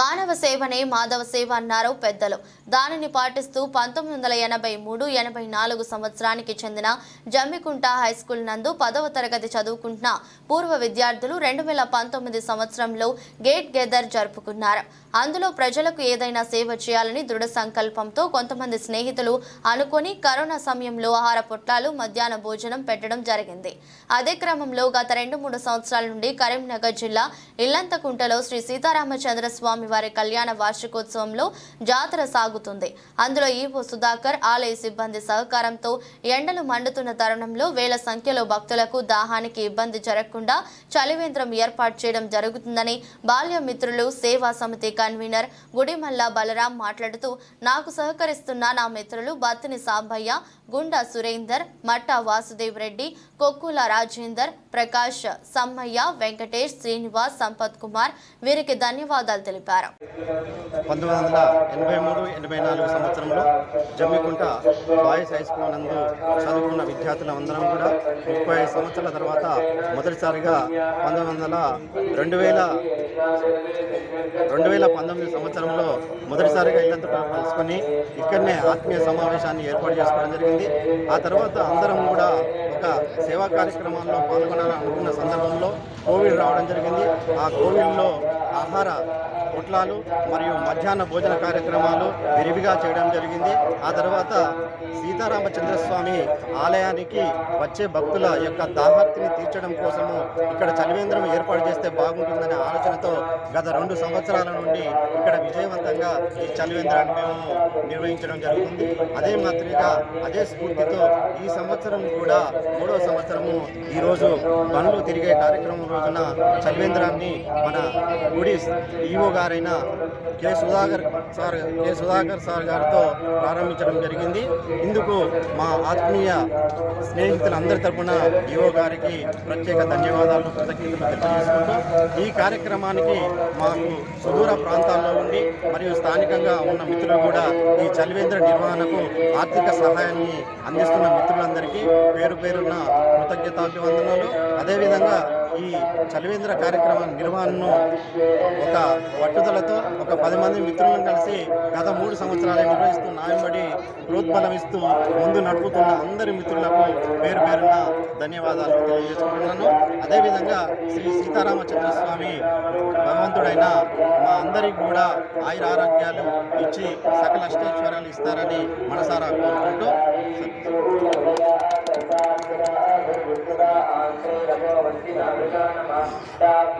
మానవ సేవనే మాధవ సేవ అన్నారు పెద్దలు. దానిని పాటిస్తూ పంతొమ్మిది వందల ఎనభై మూడు ఎనభై నాలుగు సంవత్సరానికి చెందిన జమ్మికుంట హైస్కూల్ నందు పదవ తరగతి చదువుకుంటున్న పూర్వ విద్యార్థులు రెండు వేల పంతొమ్మిది సంవత్సరంలో గేట్ గెదర్ జరుపుకున్నారు. అందులో ప్రజలకు ఏదైనా సేవ చేయాలని దృఢ సంకల్పంతో కొంతమంది స్నేహితులు అనుకొని కరోనా సమయంలో ఆహార పొట్లాలు మధ్యాహ్న భోజనం పెట్టడం జరిగింది. అదే క్రమంలో గత రెండు మూడు సంవత్సరాల నుండి కరీంనగర్ జిల్లా ఇల్లంతకుంటలో శ్రీ సీతారామచంద్ర స్వామి వారి కళ్యాణ వార్షికోత్సవంలో జాతర సాగుతుంది. అందులో ఈవో సుధాకర్ ఆలయ సిబ్బంది సహకారంతో ఎండలు మండుతున్న తరుణంలో వేల సంఖ్యలో భక్తులకు దాహానికి ఇబ్బంది జరగకుండా చలివేంద్రం ఏర్పాటు చేయడం జరుగుతుందని బాల్య మిత్రులు సేవా సమితి కన్వీనర్ గుడిమల్ల బలరాం మాట్లాడుతూ నాకు సహకరిస్తున్న నా మిత్రులు బత్తిని సాంబయ్య గుండా సురేందర్ మట్టా వాసుదేవ్ రెడ్డి కొక్కుల రాజేందర్ ప్రకాష్ సమ్మయ్య వెంకటేష్ శ్రీనివాస్ సంపత్ కుమార్ వీరికి ధన్యవాదాలు తెలిపారు. పంతొమ్మిది వందల ఎనభై మూడు ఎనభై నాలుగు సంవత్సరంలో జమ్మికుంట బాయ్స్ హై స్కూల్ నందు చదువుకున్న విద్యార్థులందరం కూడా ముప్పై ఐదు సంవత్సరాల తర్వాత మొదటిసారిగా పంతొమ్మిది వందల రెండు వేల రెండు వేల పంతొమ్మిది సంవత్సరంలో మొదటిసారిగా ఇల్లంతా కలుసుకొని ఇక్కడనే ఆత్మీయ సమావేశాన్ని ఏర్పాటు చేసుకోవడం జరిగింది. ఆ తర్వాత అందరం కూడా ఒక సేవా కార్యక్రమాల్లో పాల్గొనాలనుకున్న సందర్భంలో కోవిడ్ రావడం జరిగింది. ఆ కోవిడ్లో ఆహార పొట్లాలు మరియు మధ్యాహ్న భోజన కార్యక్రమాలు విరివిగా చేయడం జరిగింది. ఆ తర్వాత సీతారామచంద్రస్వామి ఆలయానికి వచ్చే భక్తుల యొక్క దాహార్తిని తీర్చడం కోసము ఇక్కడ చలివేంద్రం ఏర్పాటు చేస్తే బాగుంటుందనే ఆలోచనతో గత రెండు సంవత్సరాల నుండి ఇక్కడ విజయవంతంగా ఈ చలివేంద్రాన్ని మేము నిర్వహించడం జరుగుతుంది. అదే మాదిరిగా అదే స్ఫూర్తితో ఈ సంవత్సరం కూడా మూడో సంవత్సరము ఈరోజు బండ్లు తిరిగే కార్యక్రమం రోజున చలివేంద్రాన్ని మన గుడి ఈవో గారైన K Sudhakar sir K Sudhakar sir గారితో ప్రారంభించడం జరిగింది. ఇందుకు మా ఆత్మీయ స్నేహితులందరి తరపున ఈవో గారికి ప్రత్యేక ధన్యవాదాలు కృతజ్ఞతలు తెలియజేసుకుంటూ ఈ కార్యక్రమానికి మాకు సుదూర ప్రాంతాల్లో ఉండి మరియు స్థానికంగా ఉన్న మిత్రులు కూడా ఈ చలివేంద్ర నిర్వహణకు ఆర్థిక సహాయాన్ని అందిస్తున్న మిత్రులందరికీ పేరు పేరున్న కృతజ్ఞతాభివందనాలు. అదేవిధంగా ఈ చలివేంద్ర కార్యక్రమం నిర్వహణను ఒక పట్టుదలతో ఒక పది మంది మిత్రులను కలిసి గత మూడు సంవత్సరాలు నిర్వహిస్తూ నాయబడి ప్రోద్బలం ఇస్తూ ముందు నడుపుతున్న అందరి మిత్రులకు పేరు పేరున ధన్యవాదాలు తెలియజేసుకుంటున్నాను. అదేవిధంగా శ్రీ సీతారామచంద్ర స్వామి భగవంతుడైన మా అందరికి కూడా ఆయుర ఆరోగ్యాలు ఇచ్చి సకల అష్టైశ్వర్యాలు ఇస్తారని మనసారా కోరుకుంటూ Namaste.